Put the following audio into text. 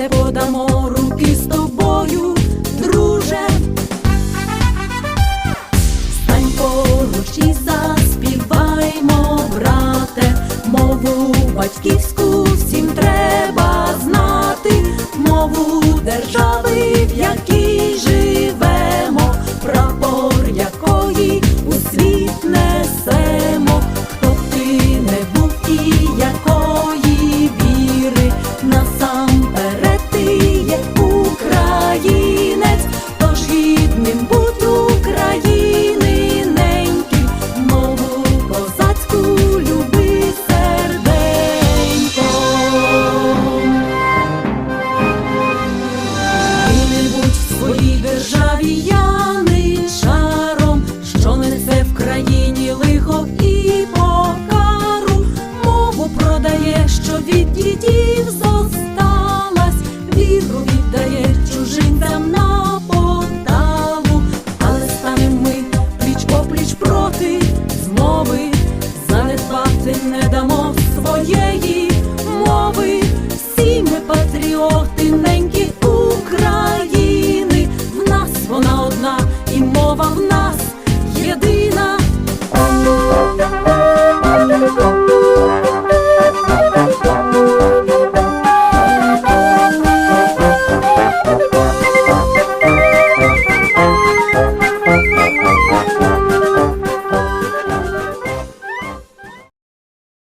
не подамо руки з тобою, друже, стань поруч і заспіваймо, брате, мову батьківську всім треба знати, мову держави. від дідів зосталась, віру віддає чужинцям на поталу, але станем ми пліч опліч проти змови, занедбати не дамо своє.